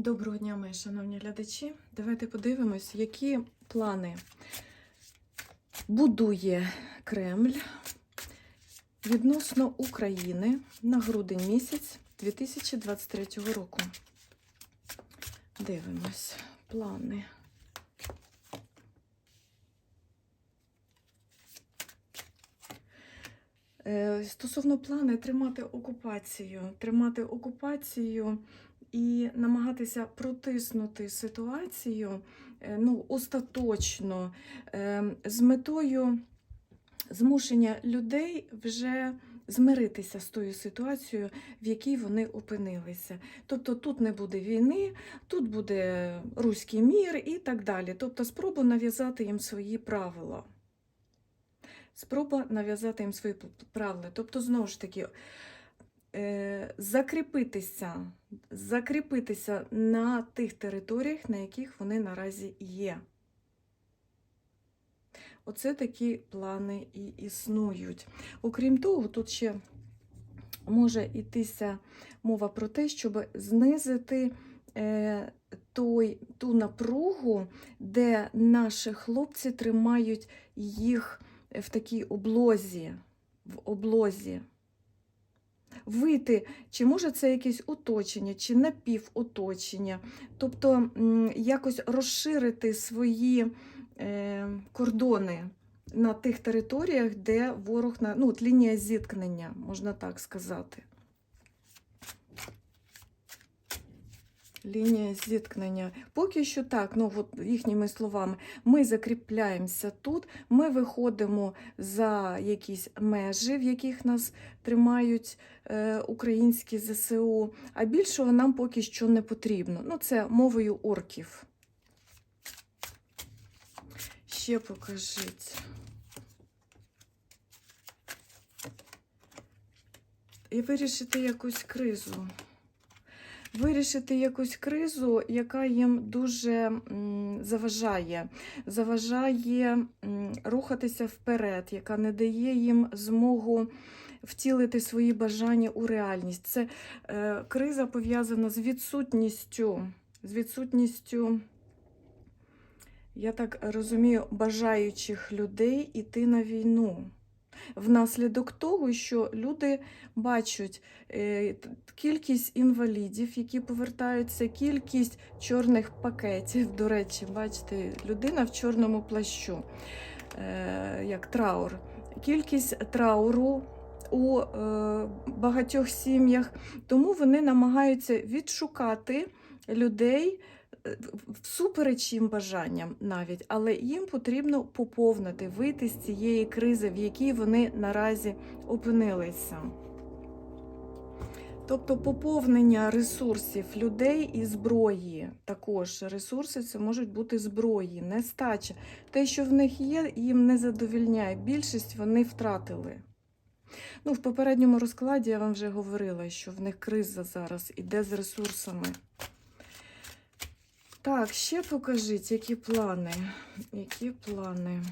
Доброго дня, мої шановні глядачі. Давайте подивимось, які плани будує Кремль відносно України на грудень місяць 2023 року. Дивимось плани. Е, Стосовно плани тримати окупацію, тримати окупацію і намагатися протиснути ситуацію е, ну, остаточно е, з метою змушення людей вже змиритися з тою ситуацією, в якій вони опинилися. Тобто тут не буде війни, тут буде руський мір і так далі. Тобто спроба нав'язати їм свої правила. Спроба нав'язати їм свої правила. Тобто, знову ж таки, закріпитися, закріпитися на тих територіях, на яких вони наразі є. Оце такі плани і існують. Окрім того, тут ще може йтися мова про те, щоб знизити е, той, ту напругу, де наші хлопці тримають їх в такій облозі, в облозі. Вийти, чи може це якесь оточення, чи напівоточення, тобто якось розширити свої е, кордони на тих територіях, де ворог на ну, от лінія зіткнення, можна так сказати. Лінія зіткнення. Поки що так, ну от їхніми словами, ми закріпляємося тут, ми виходимо за якісь межі, в яких нас тримають е, українські ЗСУ, а більшого нам поки що не потрібно. Ну, це мовою орків. Ще покажіть. І вирішити якусь кризу вирішити якусь кризу, яка їм дуже заважає, заважає рухатися вперед, яка не дає їм змогу втілити свої бажання у реальність. Це е, криза пов'язана з відсутністю, з відсутністю. Я так розумію, бажаючих людей іти на війну. Внаслідок того, що люди бачать е, кількість інвалідів, які повертаються, кількість чорних пакетів. До речі, бачите, людина в чорному плащу, е, як траур, кількість трауру. У е, багатьох сім'ях, тому вони намагаються відшукати людей всупереч їм бажанням навіть, але їм потрібно поповнити, вийти з цієї кризи, в якій вони наразі опинилися. Тобто поповнення ресурсів людей і зброї. Також ресурси це можуть бути зброї, нестача. Те, що в них є, їм не задовільняє. Більшість вони втратили. Ну, В попередньому розкладі я вам вже говорила, що в них криза зараз іде з ресурсами. Так, ще покажіть, які плани. Які плани?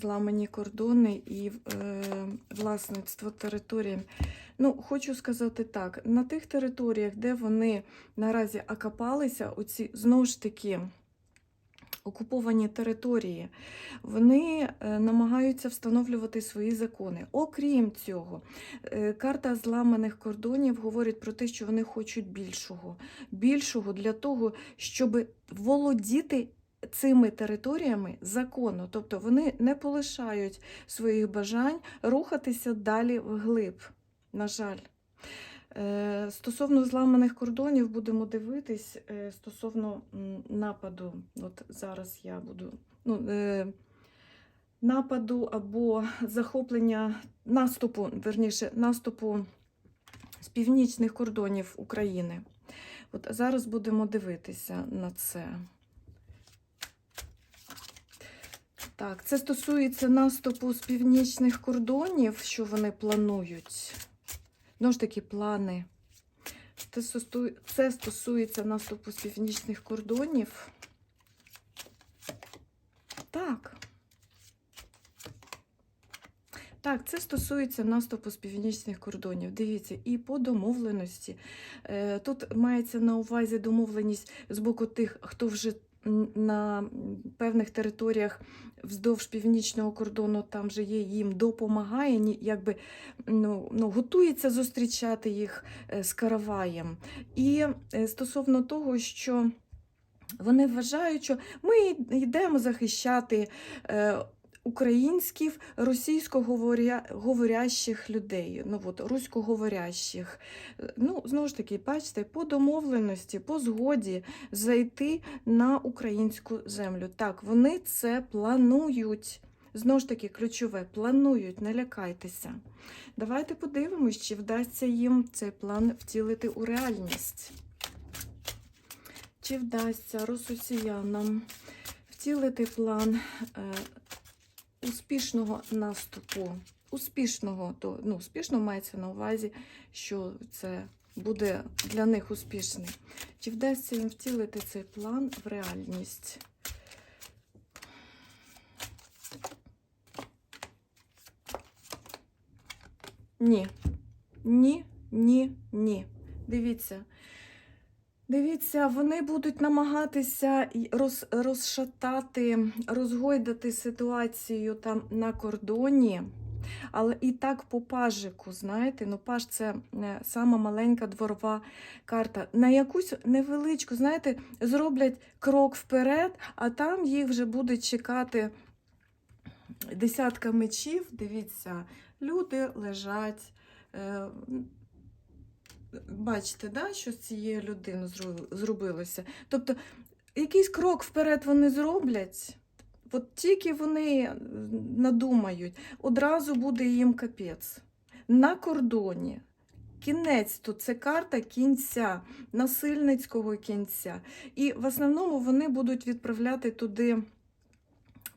Зламані кордони і е, власництво території. Ну, хочу сказати так: на тих територіях, де вони наразі окопалися, оці знову ж таки. Окуповані території, вони е, намагаються встановлювати свої закони. Окрім цього, е, карта зламаних кордонів говорить про те, що вони хочуть більшого. Більшого для того, щоб володіти цими територіями законно. Тобто вони не полишають своїх бажань рухатися далі вглиб. На жаль. Е, Стосовно зламаних кордонів будемо дивитись е, стосовно нападу. От зараз я буду ну, е, нападу або захоплення наступу, верніше, наступу з північних кордонів України. От зараз будемо дивитися на це. Так, це стосується наступу з північних кордонів, що вони планують. Знову ж таки, плани. Це стосується наступу з північних кордонів. Так. Так, це стосується наступу з північних кордонів. Дивіться, і по домовленості. Е, Тут мається на увазі домовленість з боку тих, хто вже на певних територіях вздовж північного кордону там вже є, їм допомагає, якби ну, ну, готується зустрічати їх е, з караваєм. І е, стосовно того, що вони вважають, що ми йдемо захищати е, українських російськоговорящих людей, ну от, руськоговорящих. Ну, знову ж таки, бачите, по домовленості, по згоді зайти на українську землю. Так, вони це планують. Знову ж таки, ключове, планують, не лякайтеся. Давайте подивимось, чи вдасться їм цей план втілити у реальність. Чи вдасться росіянам втілити план е, успішного наступу? Успішного, то ну, успішно мається на увазі, що це буде для них успішний. Чи вдасться їм втілити цей план в реальність? Ні. Ні, ні, ні. Дивіться. Дивіться, вони будуть намагатися роз, розшатати, розгойдати ситуацію там на кордоні. Але і так по пажику, знаєте, ну паж це е, сама маленька дворова карта. На якусь невеличку, знаєте, зроблять крок вперед, а там їх вже будуть чекати десятка мечів. Дивіться, люди лежать. Бачите, да, що з цією людиною зробилося. Тобто, якийсь крок вперед вони зроблять, от тільки вони е, надумають, одразу буде їм капець. На кордоні. Кінець тут це карта кінця, насильницького кінця. І в основному вони будуть відправляти туди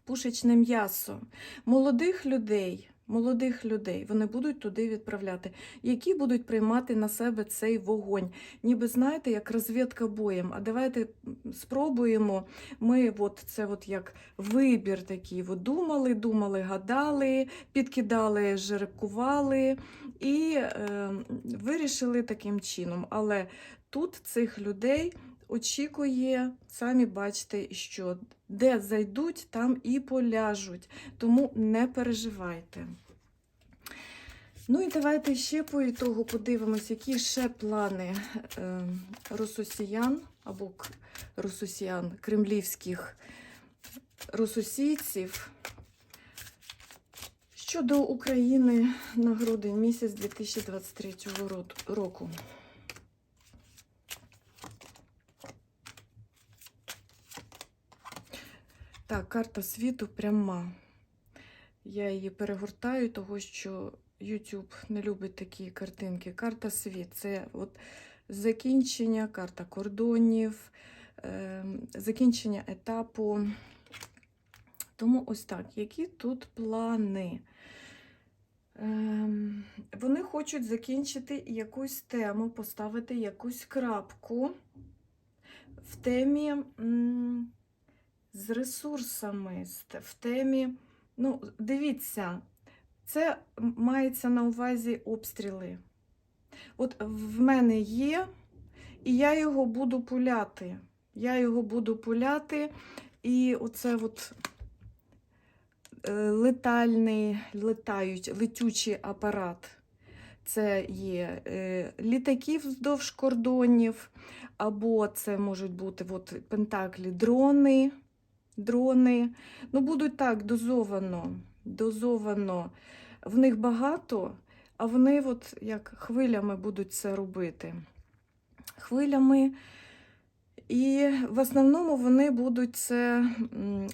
пушечне м'ясо. Молодих людей, молодих людей вони будуть туди відправляти, які будуть приймати на себе цей вогонь. Ніби знаєте, як розвідка боєм. А давайте спробуємо. Ми от це от як вибір такий. От думали, думали, гадали, підкидали, жеребкували і е, вирішили таким чином. Але тут цих людей очікує, самі бачите, що де зайдуть, там і поляжуть. Тому не переживайте. Ну і давайте ще по ітогу подивимось, які ще плани е, рососіян або рососіян, кремлівських рососійців щодо України на грудень місяць 2023 року. Так, карта світу пряма. Я її перегортаю, того що YouTube не любить такі картинки. Карта світ це от закінчення, карта кордонів, е, закінчення етапу. Тому ось так, які тут плани? Ем, Вони хочуть закінчити якусь тему, поставити якусь крапку в темі м, з ресурсами, в темі. Ну, дивіться, це мається на увазі обстріли. От в мене є, і я його буду пуляти. Я його буду пуляти, і оце от е, летальний, летають, летючий апарат. Це є е, літаки вздовж кордонів, або це можуть бути от, пентаклі дрони. Дрони. Ну, будуть так дозовано. дозовано. В них багато, а вони от як хвилями будуть це робити. Хвилями. І в основному вони будуть це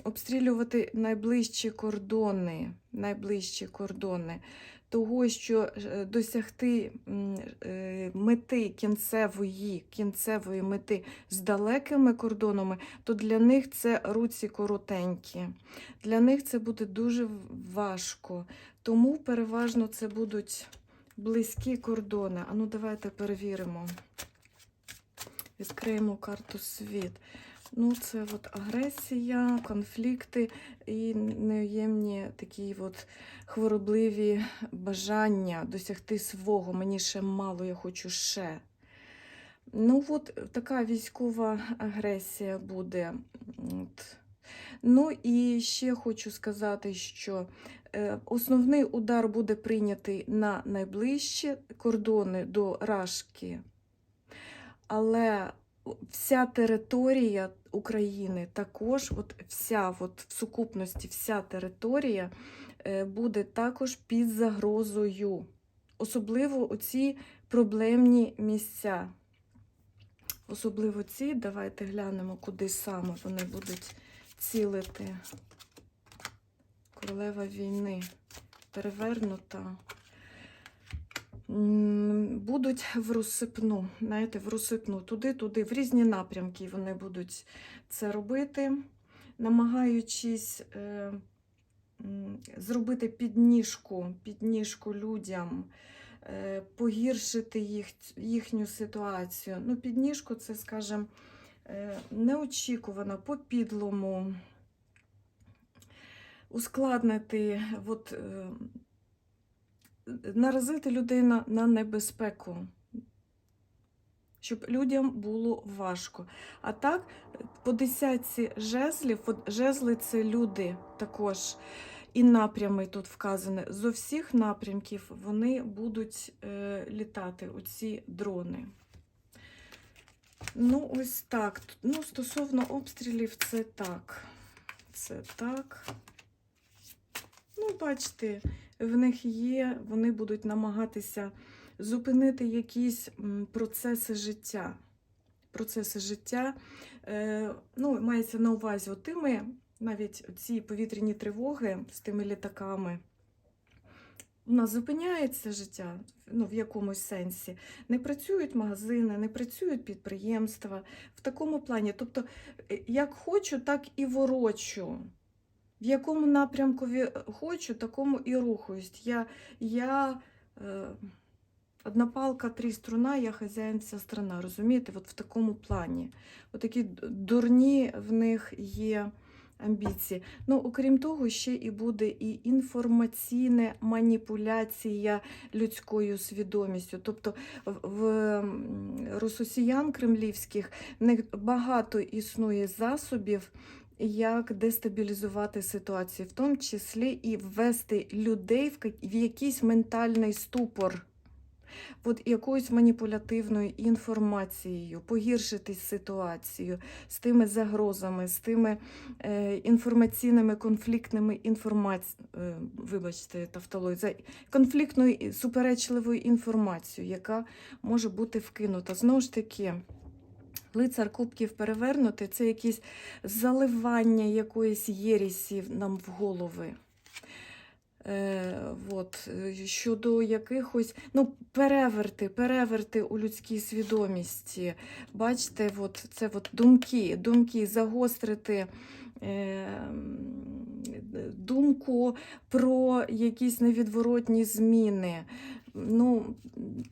обстрілювати найближчі кордони, найближчі кордони того, що е, досягти е, мети кінцевої, кінцевої мети з далекими кордонами, то для них це руці коротенькі. Для них це буде дуже важко. Тому переважно це будуть близькі кордони. А ну давайте перевіримо. Відкриємо карту світ. Ну, це от агресія, конфлікти і неємні такі от хворобливі бажання досягти свого. Мені ще мало, я хочу ще. Ну, от така військова агресія буде. От. Ну і ще хочу сказати, що е, основний удар буде прийнятий на найближчі кордони до Рашки. Але вся територія України також, от вся от в сукупності, вся територія е, буде також під загрозою. Особливо оці проблемні місця. Особливо ці, давайте глянемо, куди саме вони будуть цілити. Королева війни перевернута. Будуть в розсипну, знаєте, в розсипну туди-туди, в різні напрямки вони будуть це робити, намагаючись е, зробити підніжку, підніжку людям, е, погіршити їх, їхню ситуацію. Ну, підніжку це, скажімо, е, неочікувано, по-підлому, ускладнити, от, е, наразити людина на небезпеку, щоб людям було важко. А так, по десятці жезлів, жезли це люди також. І напрями тут вказані. З усіх напрямків вони будуть е, літати, оці дрони. Ну, ось так. Ну, стосовно обстрілів, це так. Це так. Ну, бачите, в них є, вони будуть намагатися зупинити якісь процеси життя. Процеси життя, е, ну, мається на увазі тими, навіть ці повітряні тривоги з тими літаками. У нас зупиняється життя ну, в якомусь сенсі. Не працюють магазини, не працюють підприємства в такому плані. Тобто, е, як хочу, так і ворочу. В якому напрямку хочу, такому і рухаюсь. Я, я е, одна палка, три струна, я хазяїн вся страна. Розумієте? От в такому плані. Отакі д- дурні в них є амбіції. Ну, окрім того, ще і буде і інформаційна маніпуляція людською свідомістю. Тобто в, рососіян кремлівських в них багато існує засобів як дестабілізувати ситуацію, в тому числі і ввести людей в якийсь ментальний ступор. От якоюсь маніпулятивною інформацією, погіршити ситуацію з тими загрозами, з тими е, інформаційними конфліктними інформаціями, е, вибачте, тавтологію, за конфліктною суперечливою інформацією, яка може бути вкинута. Знову ж таки, лицар кубків перевернути це якісь заливання якоїсь єрісі нам в голови. Е, от, е, щодо якихось ну, переверти, переверти у людській свідомості. Бачите, от, це от думки, думки загострити. е, Думку про якісь невідворотні зміни, ну,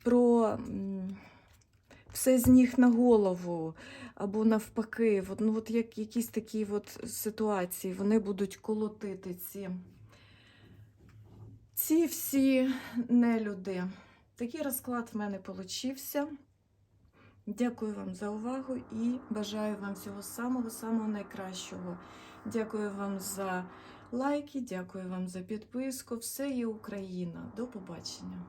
про все з ніг на голову, або навпаки, от, ну, от як, якісь такі от ситуації вони будуть колотити ці. Ці всі нелюди. Такий розклад в мене получився. Дякую вам за увагу і бажаю вам всього самого-самого найкращого. Дякую вам за лайки, дякую вам за підписку. Все є Україна. До побачення.